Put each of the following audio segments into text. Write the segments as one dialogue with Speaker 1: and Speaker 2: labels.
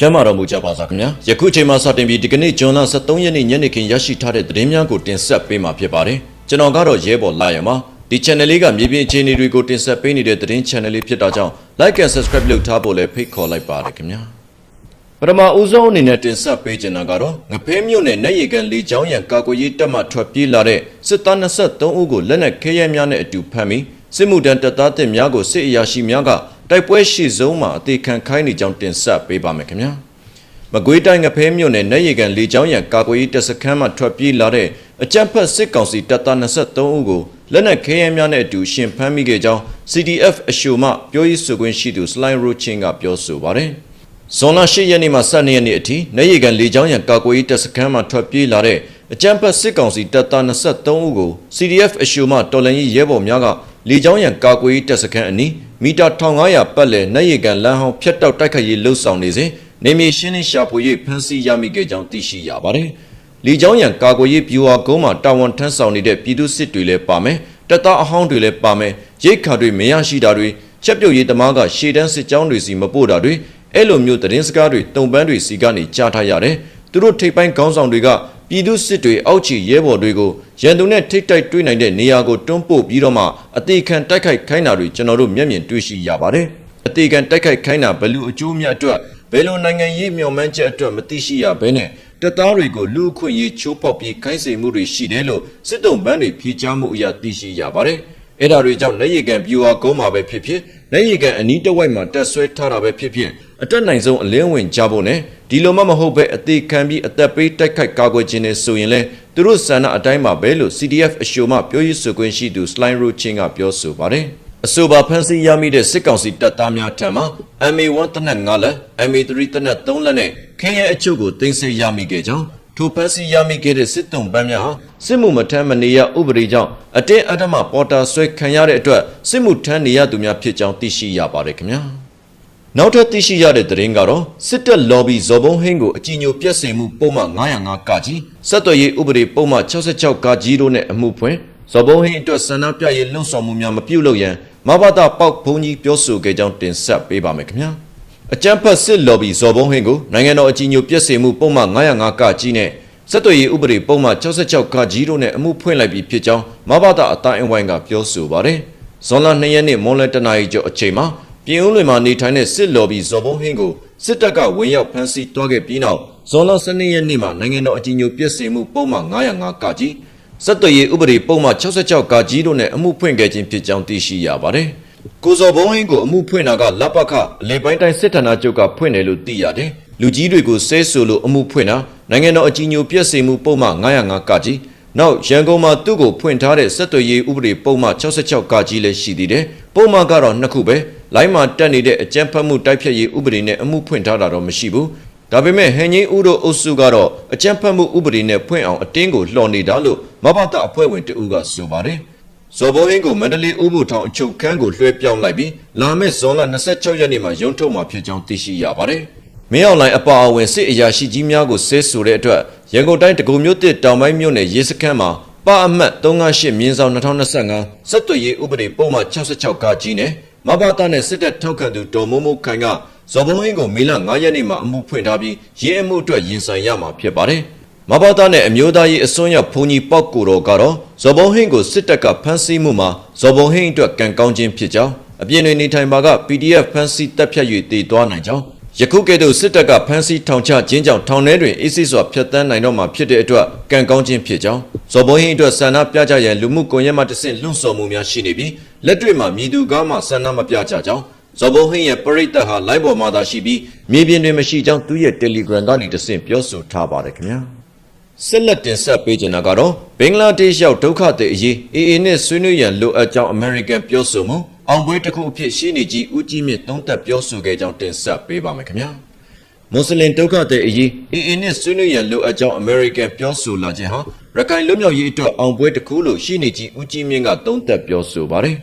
Speaker 1: ကျမ်းမာတော်မူကြပါစားခင်ဗျာယခုချိန်မှာစတင်ပြီးဒီကနေ့ဂျွန်လ23ရက်နေ့ညနေခင်းရရှိထားတဲ့သတင်းများကိုတင်ဆက်ပေးမှာဖြစ်ပါတယ်ကျွန်တော်ကတော့ရဲဘော်လာရမှာဒီ channel လေးကမြေပြင်အခြေအနေတွေကိုတင်ဆက်ပေးနေတဲ့သတင်း channel လေးဖြစ်တာကြောင့် like and subscribe လုပ်ထားဖို့လည်းဖိတ်ခေါ်လိုက်ပါတယ်ခင်ဗျာပထမဦးဆုံးအနေနဲ့တင်ဆက်ပေးချင်တာကတော့ငဖဲမြို့နယ်နယ်ရီကန်လေးချောင်းရံကာကွယ်ရေးတပ်မှထွက်ပြေးလာတဲ့စစ်သား23ဦးကိုလက်နက်ခဲယမ်းများနဲ့အတူဖမ်းပြီးစစ်မှုထမ်းတပ်သားတင်များကိုစစ်အရာရှိများက တိုက်ပွဲရှိဆုံးမှာအသေးခံခိုင်းနေကြောင်းတင်ဆက်ပေးပါမယ်ခင်ဗျာမကွေးတိုင်းငဖဲမြို့နယ်နယ်ရီကန်လေချောင်းရံကာကွယ်ရေးတပ်စခန်းမှထွက်ပြေးလာတဲ့အကြမ်းဖက်စစ်ကောင်စီတပ်သား23ဦးကိုလက်နက်ခဲယမ်းများနဲ့အတူရှင်ဖမ်းမိခဲ့ကြောင်း CDF အရှိုမှပြောရေးဆိုခွင့်ရှိသူ Slime Rochin ကပြောဆိုပါတယ်။ဇွန်လ10ရက်နေ့မှ12ရက်နေ့အထိနယ်ရီကန်လေချောင်းရံကာကွယ်ရေးတပ်စခန်းမှထွက်ပြေးလာတဲ့အကြမ်းဖက်စစ်ကောင်စီတပ်သား23ဦးကို CDF အရှိုမှတော်လှန်ရေးရဲဘော်များကလေချောင်းရံကာကွယ်ရေးတပ်စခန်းအနီး မီတာ1500ပတ်လည်နယ်ရီကန်လမ်းဟောင်းဖြတ်တောက်တိုက်ခိုက်ရေးလှုပ်ဆောင်နေစဉ်နေမြေရှင်းလင်းရှာဖွေ၍ဖမ်းဆီးရမိခဲ့ကြောင်းသိရှိရပါတယ်။လီချောင်းရံကာကွယ်ရေးဗျူဟာကုန်းမှာတာဝန်ထမ်းဆောင်နေတဲ့ပြည်သူစစ်တွေလည်းပါမယ်။တပ်သားအဟောင်းတွေလည်းပါမယ်။ရိတ်ခါတွေမရရှိတာတွေချက်ပြုတ်ရေးသမားကရှေ့တန်းစစ်ကြောင်းတွေစီမပို့တာတွေအဲ့လိုမျိုးသတင်းစကားတွေတုံပန်းတွေစီကနေကြားထားရတယ်။သူတို့ထိပ်ပိုင်းခေါင်းဆောင်တွေက ပြည်သူစစ်တွေအောက်ခြေရဲဘော်တွေကိုရန်သူနဲ့ထိတ်တိုက်တွေ့နိုင်တဲ့နေရာကိုတွန်းပို့ပြီးတော့မှအသေးခံတိုက်ခိုက်ခိုင်းတာတွေကျွန်တော်တို့မျက်မြင်တွေ့ရှိရပါတယ်။အသေးခံတိုက်ခိုက်ခိုင်းတာဘယ်လိုအကျိုးမြတ်အတွက်ဘယ်လိုနိုင်ငံရေးမျှော်မှန်းချက်အတွက်မသိရှိရဘဲနဲ့တပ်သားတွေကိုလူအခွင့်ရေးချိုးဖောက်ပြီးခိုင်းစေမှုတွေရှိတယ်လို့စစ်တုံးပန်းတွေဖြေချမှုအရာသိရှိရပါတယ်။ အဲ့ဒါတွေကြောင့်လက်ရည်ကန်ပြူဟာကုန်းမှာပဲဖြစ်ဖြစ်လက်ရည်ကန်အနီးတစ်ဝိုက်မှာတက်ဆွဲထားတာပဲဖြစ်ဖြစ်အတက်နိုင်ဆုံးအလင်းဝင်ကြဖို့နဲ့ဒီလိုမှမဟုတ်ပဲအသေးခံပြီးအသက်ပေးတိုက်ခိုက်ကာကွယ်ခြင်းနဲ့ဆိုရင်လဲသူတို့ဆန္ဒအတိုင်းမှာပဲလို့ CDF အရှိုမှပြောရေးဆိုခွင့်ရှိသူ Slime Rochin ကပြောဆိုပါတယ်။အဆိုပါဖန်စီရမိတဲ့စစ်ကောင်စီတပ်သားများထံမှ MA1 တနက်9လက် MA3 တနက်3လက်နဲ့ခင်းရဲအချုပ်ကိုတင်ဆက်ရမိခဲ့ကြောင်း ထိုဖန်စီရမိခဲ့တဲ့စစ်တုံးပန်းများဟာစစ်မှုမထမ်းမနေရဥပဒေကြောင့်အတင်းအဓမ္မပေါ်တာဆွဲခံရတဲ့အတွက်စစ်မှုထမ်းနေရသူများဖြစ်ကြောင်းသိရှိရပါတယ်ခင်ဗျာ။နောက်ထပ်သိရှိရတဲ့သတင်းကတော့စစ်တပ် lobby ဇော်ဘုံဟင်းကိုအကြီးညိုပြက်စင်မှုပုံမှန်905ကကြီးစက်သွယ်ရေးဥပဒေပုံမှန်66ကကြီးတို့နဲ့အမှုဖွင့်ဇော်ဘုံဟင်းအတွက်ဆန္ဒပြရေးလှုံ့ဆော်မှုများမပြုလုပ်ရန်မဘာတာပေါက်ဘုံကြီးပြောဆိုခဲ့ကြောင်းတင်ဆက်ပေးပါမယ်ခင်ဗျာ အကြမ်းဖက်စစ် lobby ဇော်ဘုံဟင်းကိုနိုင်ငံတော်အကြီးညိုပြက်စင်မှုပုံမှန်905ကကြီးနဲ့စက်သွယ်ရေးဥပဒေပုံမှန်66ကကြီးတို့နဲ့အမှုဖွင့်လိုက်ပြီးဖြစ်ကြောင်းမဘာတာအတိုင်းအဝိုင်းကပြောဆိုပါတယ်ဇွန်လ2ရက်နေ့မွန်လတနာရီကျော်အချိန်မှာပြည်ဦးလွင်မှာနေထိုင်တဲ့စစ်လော်ဘီဇော်ဘုံဟင်းကိုစစ်တပ်ကဝင်ရောက်ဖမ်းဆီးတွားခဲ့ပြီးနောက်ဇွန်လ12ရက်နေ့မှာနိုင်ငံတော်အကြီးအကျယ်ပြည့်စုံမှုပုံမှန်905ကကြီးစက်သွေးရေးဥပဒေပုံမှန်66ကကြီးတို့နဲ့အမှုဖွင့်ခဲ့ခြင်းဖြစ်ကြောင်းသိရှိရပါတယ်။ ကိုဇော်ဘုံဟင်းကိုအမှုဖွင့်တာကလက်ပတ်ခအလေပိုင်းတိုင်းစစ်ဌာနချုပ်ကဖွင့်တယ်လို့သိရတယ်။လူကြီးတွေကိုဆဲဆိုလို့အမှုဖွင့်တာနိုင်ငံတော်အကြီးအကျယ်ပြည့်စုံမှုပုံမှန်905ကကြီးနောက်ရန်ကုန်မှာသူ့ကိုဖွင့်ထားတဲ့စက်သွေးရေးဥပဒေပုံမှန်66ကကြီးလည်းရှိသေးတယ်။ပုံမှန်ကတော့နှစ်ခုပဲ။လိုင်းမှာတက်နေတဲ့အကြမ်းဖက်မှုတိုက်ဖျက်ရေးဥပဒေနဲ့အမှုဖွင့်ထားတာတော့မရှိဘူး။ဒါပေမဲ့ဟန်ကြီးဦးတို့အုပ်စုကတော့အကြမ်းဖက်မှုဥပဒေနဲ့ဖွင့်အောင်အတင်းကိုလှော်နေတာလို့မဘာတာအဖွဲ့ဝင်တဦးကဆိုပါတယ်။ ဇော်ဘိုးဟင်းကိုမန္တလေးဥပုထောင်အချုပ်ခန်းကိုလွှဲပြောင်းလိုက်ပြီးလာမယ့်ဇွန်လ26ရက်နေ့မှာရုံးထုတ်မှာဖြစ်ကြောင်းသိရှိရပါတယ်။မင်းအောင်လိုင်အပါအဝင်စစ်အရာရှိကြီးများကိုဆဲဆိုတဲ့အတွက်ရန်ကုန်တိုင်းတကူမြို့တစ်တောင်ပိုင်းမြို့နယ်ရေးစခန်းမှာပါအမှတ်358မြင်းဆောင်2025စက်သွေးရေးဥပဒေပုံမှန်66ကကြီးနဲ့မဘာတာနဲ့စစ်တပ်ထောက်ခံသူဒေါ်မိုးမိုးခိုင်ကဇော်ဘုံဟင်းကိုမေလ9ရက်နေ့မှာအမှုဖွင့်ထားပြီးရင်းအမှုအတွက်ရင်ဆိုင်ရမှာဖြစ်ပါတယ်။ မဘာတာနဲ့အမျိုးသားရေးအစွန်းရောက်ဘုံကြီးပောက်ကိုတော်ကတော့ဇော်ဘုံဟင်းကိုစစ်တပ်ကဖမ်းဆီးမှုမှာဇော်ဘုံဟင်းအတွက်ကံကောင်းခြင်းဖြစ်ကြောင်းအပြင်းတွေနေထိုင်ပါက PDF ဖမ်းဆီးတပ်ဖြတ်၍တည်သွားနိုင်ကြောင်းယခုကဲ့သို့စစ်တပ်ကဖမ်းဆီးထောင်ချခြင်းကြောင့်ထောင်ထဲတွင်အေးဆေးစွာဖျက်ဆီးနိုင်တော့မှာဖြစ်တဲ့အတွက်ကံကောင်းခြင်းဖြစ်ကြောင်းဇော်ဘုံဟင်းအတွက်ဆန္ဒပြကြရန်လူမှုကွန်ရက်မှတစ်ဆင့်လွှင့်ဆော်မှုများရှိနေပြီးလက်တွေ့မှာမြည်သူကားမှဆန္ဒမပြကြကြောင်းဇော်ဘုံဟင်းရဲ့ပရိသတ်ဟာလိုင်းပေါ်မှာသာရှိပြီးမြေပြင်တွင်မရှိကြောင်းသူရဲ့ Telegram ကနေတစ်ဆင့်ပြောဆိုထားပါတယ်ခင်ဗျာ ဆက်လက်တင်ဆက်ပေးချင်တာကတော့ဘင်္ဂလားဒေ့ရှ်ရောက်ဒုက္ခသည်အရေး AA နဲ့ဆွေးနွေးရန်လိုအပ်ကြောင်း American ပြောဆိုမှုအောင်ပွဲတစ်ခုအဖြစ်ရှင်းနေကြီးဦးကြီးမြင့်သုံးသပ်ပြောဆိုခဲ့ကြောင်းတင်ဆက်ပေးပါမယ်ခင်ဗျာမွတ်စလင်ဒုက္ခသည်အရေး AA နဲ့ဆွေးနွေးရန်လိုအပ်ကြောင်း American ပြောဆိုလာခြင်းဟာရခိုင်လွတ်မြောက်ရေးအတွက်အောင်ပွဲတစ်ခုလို့ရှင်းနေကြီးဦးကြီးမြင့်ကသုံးသပ်ပြောဆိုပါတယ်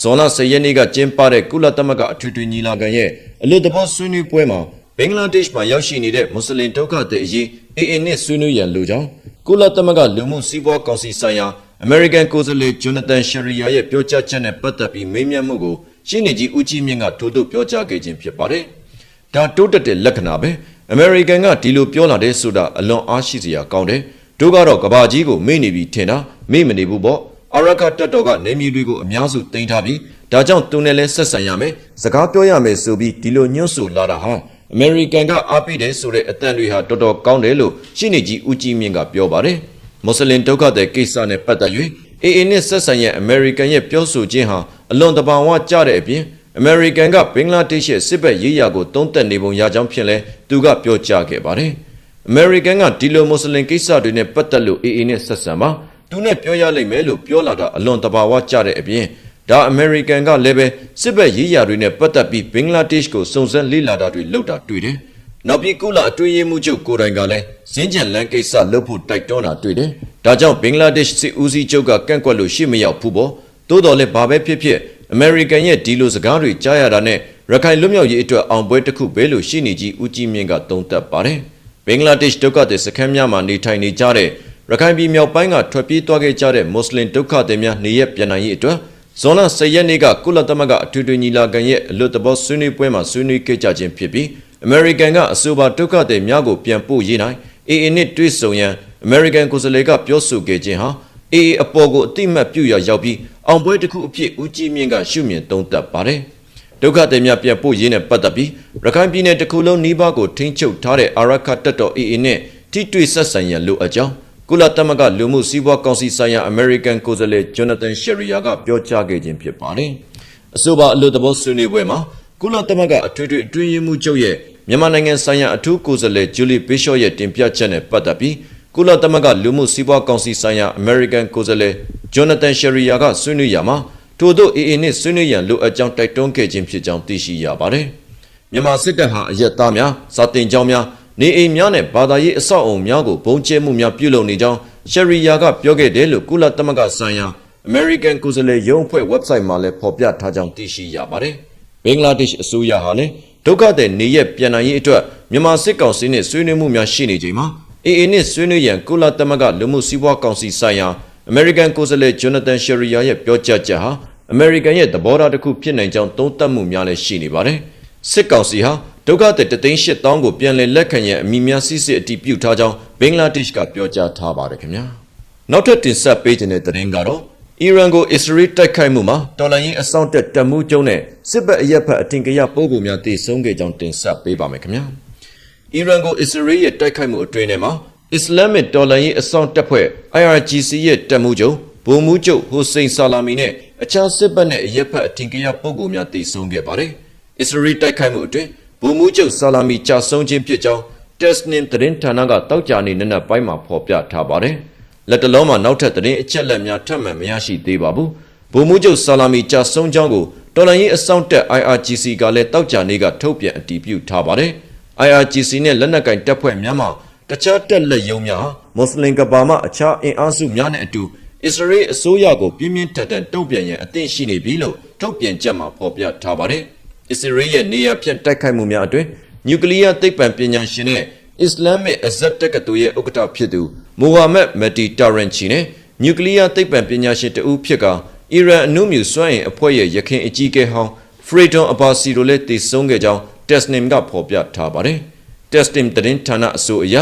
Speaker 1: ဇွန်လ10ရက်နေ့ကကျင်းပတဲ့ကုလသမဂ္ဂအထွေထွေညီလာခံရဲ့အလို့တဘောဆွေးနွေးပွဲမှာ ဘင်္ဂလားဒေ့ရှ်မှာရောက်ရှိနေတဲ့မွတ်စလင်ဒုက္ခသည်အရေး AA နဲ့ဆွေးနွေးရန်လိုကြောင်းကုလသမဂ္ဂလူမှုစီးပွားကောင်စီဆိုင်ရာ American ကိုယ်စားလှယ်ဂျွန်နသန်ရှရီယာရဲ့ပြောကြားချက်နဲ့ပတ်သက်ပြီးမေးမြန်းမှုကိုရှင်းနေကြီးဦးကြီးမြင့်ကထိုးထုတ်ပြောကြားခဲ့ခြင်းဖြစ်ပါတယ်။ဒါတိုးတက်တဲ့လက္ခဏာပဲအမေရိကန်ကဒီလိုပြောလာတဲ့ဆိုတာအလွန်အားရှိစရာကောင်းတယ်တို့ကတော့ကဘာကြီးကိုမေ့နေပြီထင်တာမေ့မနေဘူးပေါ့အရကတက်တော်ကနေမီတွေကိုအများစုတင်ထားပြီးဒါကြောင့်သူနဲ့လဲဆက်ဆံရမယ်စကားပြောရမယ်ဆိုပြီးဒီလိုညွှန်းဆိုလာတာဟာ အမေရိကန်ကအားပေးတယ်ဆိုတဲ့အတန်တွေဟာတော်တော်ကောင်းတယ်လို့ရှင်းနေကြီးဦးကြီးမြင့်ကပြောပါတယ်မွတ်စလင်ဒုက္ခတဲ့ကိစ္စနဲ့ပတ်သက်၍အေအေနဲ့ဆက်ဆံရဲ့အမေရိကန်ရဲ့ပြောဆိုခြင်းဟာအလွန်တဘာဝကျတဲ့အပြင်အမေရိကန်ကဘင်္ဂလားဒေ့ရှ်ရဲ့စစ်ဘက်ရေးရာကိုတုံးတက်နေပုံရကြောင်းဖြစ်လဲသူကပြောကြားခဲ့ပါတယ်။အမေရိကန်ကဒီလိုမွတ်စလင်ကိစ္စတွေနဲ့ပတ်သက်လို့အေအေနဲ့ဆက်ဆံပါသူနဲ့ပြောရလိမ့်မယ်လို့ပြောလာတာအလွန်တဘာဝကျတဲ့အပြင် ဒါအမေရိကန်ကလည်းပဲစစ်ဘက်ရေးရာတွေနဲ့ပတ်သက်ပြီးဘင်္ဂလားဒေ့ရှ်ကိုစုံစမ်းလေ့လာတာတွေလုပ်တာတွေ့တယ်။နောက်ပြီးကုလအတွင်းရေးမှူးချုပ်ကိုယ်တိုင်ကလည်းဇင်းကျန်လန်းကိစ္စလုပ်ဖို့တိုက်တွန်းတာတွေ့တယ်။ဒါကြောင့်ဘင်္ဂလားဒေ့ရှ်စစ်ဦးစီးချုပ်ကကန့်ကွက်လို့ရှေ့မရောက်ဘူးပေါ့။သို့တော်လည်းဘာပဲဖြစ်ဖြစ်အမေရိကန်ရဲ့ဒီလိုစကားတွေကြားရတာနဲ့ရခိုင်လွတ်မြောက်ရေးအတွက်အောင်ပွဲတစ်ခုပဲလို့ရှင်းနေကြီးဦးကြီးမြင့်ကသုံးသပ်ပါတယ်။ဘင်္ဂလားဒေ့ရှ်ဒုက္ခသည်စခန်းများမှာနေထိုင်နေကြတဲ့ရခိုင်ပြည်မြောက်ပိုင်းကထွက်ပြေးသွားခဲ့ကြတဲ့မွတ်စလင်ဒုက္ခသည်များနေရပြန်နိုင်ရေးအတွက် ဇွန်လ10ရက်နေ့ကကုလသမဂ္ဂအထွေထွေညီလာခံရဲ့အလွတ်တဘောဆွေးနွေးပွဲမှာဆွေးနွေးခဲ့ကြခြင်းဖြစ်ပြီးအမေရိကန်ကအဆိုပါဒုက္ခသည်များကိုပြန်ပို့ရေးနိုင်အေအေနဲ့တွေ့ဆုံရန်အမေရိကန်ကိုယ်စားလှယ်ကပြောဆိုခဲ့ခြင်းဟာအေအေအပေါ်ကိုအတိမတ်ပြုရရောက်ပြီးအောင်ပွဲတစ်ခုအဖြစ်ဦးကြီးမြင့်ကရှုမြင်သုံးသပ်ပါတယ်။ဒုက္ခသည်များပြန်ပို့ရေးနဲ့ပတ်သက်ပြီးရခိုင်ပြည်နယ်တစ်ခုလုံးနှီးပါးကိုထိန်းချုပ်ထားတဲ့အာရခတပ်တော် AA နဲ့ထိတွေ့ဆက်ဆံရန်လိုအပ်ကြောင်း ကုလသမဂ္ဂလူမှုစီးပွားကောင်စီဆိုင်ရာအမေရိကန်ကိုယ်စားလှယ်ဂျိုနာသန်ရှယ်ရီယာကပြောကြားခဲ့ခြင်းဖြစ်ပါတယ်။အဆိုပါအလို့တဘောဆွေးနွေးပွဲမှာကုလသမဂ္ဂအထွေထွေအတွင်းရေးမှူးချုပ်ရဲ့မြန်မာနိုင်ငံဆိုင်ရာအထူးကိုယ်စားလှယ်ဂျူလီဘေးရှော့ရဲ့တင်ပြချက်နဲ့ပတ်သက်ပြီးကုလသမဂ္ဂလူမှုစီးပွားကောင်စီဆိုင်ရာအမေရိကန်ကိုယ်စားလှယ်ဂျိုနာသန်ရှယ်ရီယာကဆွေးနွေးရမှာထို့သော AA နဲ့ဆွေးနွေးရန်လိုအပ်ကြောင်းတိုက်တွန်းခဲ့ခြင်းဖြစ်ကြောင်းသိရှိရပါတယ်။မြန်မာစစ်တပ်ဟာအရက်သားများစာတင်ကြောင်းများ နေအိမ်များနဲ့ဘာသာရေးအဆောက်အုံများကိုပုံကျဲမှုများပြုလုပ်နေကြောင်းရှယ်ရီယာကပြောခဲ့တယ်လို့ကုလသမဂ္ဂဆိုင်ရာ American ကိုယ်စားလှယ်ရုံးအဖွဲ့ website မှာလည်းဖော်ပြထားကြောင်းသိရှိရပါတယ်။ဘင်္ဂလားဒေ့ရှ်အစိုးရဟာလည်းဒုက္ခသည်နေရက်ပြန်နိုင်ရေးအတွက်မြန်မာစစ်ကောင်စီနဲ့ဆွေးနွေးမှုများရှိနေချိန်မှာ AA နဲ့ဆွေးနွေးရန်ကုလသမဂ္ဂလူမှုစီးပွားကောင်စီဆိုင်ရာ American ကိုယ်စားလှယ်ဂျိုနာသန်ရှယ်ရီယာရဲ့ပြောကြားချက်ဟာအမေရိကန်ရဲ့သဘောထားတစ်ခုဖြစ်နိုင်ကြောင်းသုံးသပ်မှုများလည်းရှိနေပါတယ်။စစ်ကောင်စီဟာ ဒုက္ခသည်တသိန်း၈000ကိုပြန်လည်လက်ခံရန်အမိများစစ်စစ်အတည်ပြုထားကြောင်းဘင်္ဂလားဒေ့ရှ်ကပြောကြားထားပါတယ်ခင်ဗျာ။နောက်ထပ်တင်ဆက်ပေးခြင်းတဲ့သတင်းကတော့အီရန်ကိုအစ္စရေးတိုက်ခိုက်မှုမှာတော်လှန်ရေးအစောင့်တက်တပ်မှုကျုံနဲ့စစ်ဘက်အရက်ဖက်အထင်ကရပုံပုံများတည်ဆုံခဲ့ကြောင်းတင်ဆက်ပေးပါမယ်ခင်ဗျာ။အီရန်ကိုအစ္စရေးရဲ့တိုက်ခိုက်မှုအတွင်းထဲမှာအစ္စလာမစ်တော်လှန်ရေးအစောင့်တပ်ဖွဲ့ IRGC ရဲ့တပ်မှုချုပ်ဗိုလ်မှူးချုပ်ဟိုစိန်ဆာလာမီနဲ့အခြားစစ်ဘက်နဲ့အရက်ဖက်အထင်ကရပုံပုံများတည်ဆုံခဲ့ပါတယ်။အစ္စရေးတိုက်ခိုက်မှုအတွင်း ဗိုလ်မှူးချုပ်ဆာလာမီကြာဆုံးခြင်းဖြစ်ကြောင်း Tesnim သတင်းဌာနကတောက်ကြနေနက်နက်ပိုင်းမှာဖော်ပြထားပါတယ်။လက်တလုံးမှာနောက်ထပ်သတင်းအချက်အလက်များထပ်မံမရရှိသေးပါဘူး။ဗိုလ်မှူးချုပ်ဆာလာမီကြာဆုံးကြောင်းကိုတော်လိုင်းရေးအစောင့်တက် IRGC ကလည်းတောက်ကြနေကထုတ်ပြန်အတည်ပြုထားပါတယ်။ IRGC နဲ့လက်နက်ကင်တပ်ဖွဲ့များမှတခြားတက်လက်ယုံများမွတ်စလင်ကဘာမှအခြားအင်အားစုများနဲ့အတူအစ္စရေးအစိုးရကိုပြင်းပြင်းထန်ထန်တုံ့ပြန်ရန်အသင့်ရှိနေပြီလို့ထုတ်ပြန်ချက်မှာဖော်ပြထားပါတယ်။ အစ္စရေးရဲ့နေရာဖြတ်တိုက်ခိုက်မှုများအတွင်းနျူကလ িয়ার သိပ္ပံပညာရှင်နဲ့အစ္စလာမစ်အဇတ်တက္ကသိုလ်ရဲ့ဥက္ကဋ္ဌဖြစ်သူမိုဟာမက်မက်ဒီတာရန်ချီနဲ့နျူကလ িয়ার သိပ္ပံပညာရှင်တဦးဖြစ်ကအီရန်အနုမြူစွမ်းအင်အဖွဲ့ရဲ့ရခင်အကြီးအကဲဟောင်းဖရီဒွန်အဘာစီတို့လည်းတည်ဆုံခဲ့ကြောင်းတက်စနင်ကဖော်ပြထားပါတယ်။ Testim သတင်းဌာနအဆိုအရ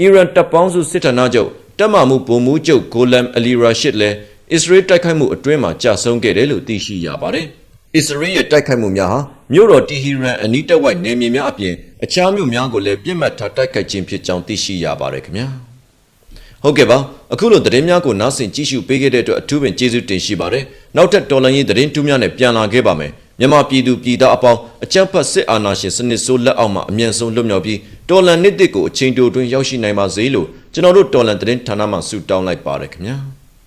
Speaker 1: အီရန်တပ်ပေါင်းစုစစ်ဌာနချုပ်တပ်မမှုဗိုလ်မှူးချုပ်ဂိုလမ်အလီရာရှစ်လည်းအစ္စရေးတိုက်ခိုက်မှုအတွင်းမှာကြာဆုံးခဲ့တယ်လို့သိရှိရပါတယ်။အစ္စရေးရဲ့တိုက်ခိုက်မှုများဟာ မြို့တော်တီဟီရန်အနီးတစ်ဝိုက်နယ်မြေများအပြင်အခြားမြို့များကိုလည်းပြစ်မှတ်ထားတိုက်ခိုက်ခြင်းဖြစ်ကြောင်းသိရှိရပါတယ်ခင်ဗျာ။ဟုတ်ကဲ့ပါအခုလိုသတင်းများကိုနားဆင်ကြည့်ရှုပေးခဲ့တဲ့အတွက်အထူးပင်ကျေးဇူးတင်ရှိပါတယ်။နောက်ထပ်တော်လန်ရေးသတင်းတူးများနဲ့ပြန်လာခဲ့ပါမယ်။မြန်မာပြည်သူပြည်သားအပေါင်းအကြမ်းဖက်စစ်အာဏာရှင်စနစ်ဆိုးလက်အောက်မှာအမြန်ဆုံးလွတ်မြောက်ပြီးတော်လန်နှစ်တစ်ကိုအချိန်တိုတွင်ရောက်ရှိနိုင်ပါစေလို့ကျွန်တော်တို့တော်လန်သတင်းဌာနမှဆုတောင်းလိုက်ပါတယ်ခင်ဗျာ။